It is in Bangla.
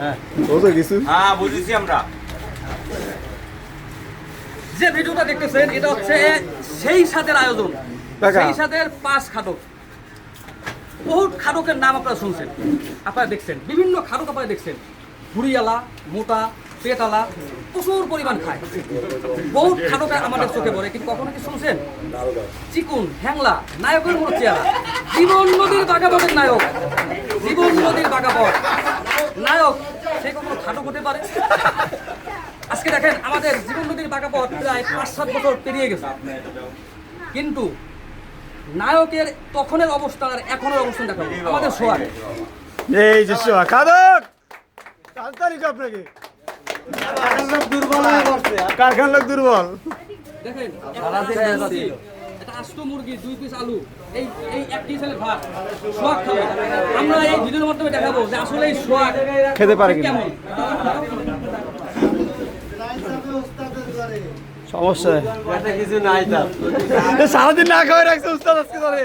হ্যাঁ। বুঝো কিছু? হ্যাঁ বুঝেছি আমরা। যে ভিডিওটা দেখতেছেন এটা হচ্ছে সেই সাথের আয়োজন। সেই সাথের পাঁচ খাদক। বহুত খাদকের নাম আপনারা শুনছেন। আপনারা দেখছেন। বিভিন্ন খাদক আপনারা দেখছেন। ভুড়িয়ালা মোটা পেটালা প্রচুর পরিমাণ খায়। বহুত খাদক আমাদের চোখে পড়ে। কিন্তু কখনো কি শুনছেন? চিকুন হ্যাংলা নায়কের মতো চেহারা জীবন নদীর বাগাবতের নায়ক। জীবন নদীর বাগাবত নায়ক সে কখনো খাদক হতে পারে। আজকে দেখেন আমাদের জীবন নদীর বাঁকাপথ প্রায় পাঁচ সাত বছর পেরিয়ে গেছে। কিন্তু নায়কের তখনের অবস্থান আর এখনের অবস্থান দেখো আমাদের সোয়ার এই যে সোয়া খাদক তাড়াতাড়ি আপনাকে? কারখান লোক দুর্বল। দেখেন একটা একটা আষ্ট মুরগি দুই পিস আলু এই এই এক টিসেলের ভাত। সোয়াগ খাবে। আমরা এই ভিডিওর মাধ্যমে দেখাবো যে আসলে এই সোয়াগ খেতে পারে কিনা। সমস্যা কিছু নাই তা সারাদিন না খাওয়াই রাখছে উস্তাদ আজকে ধরে।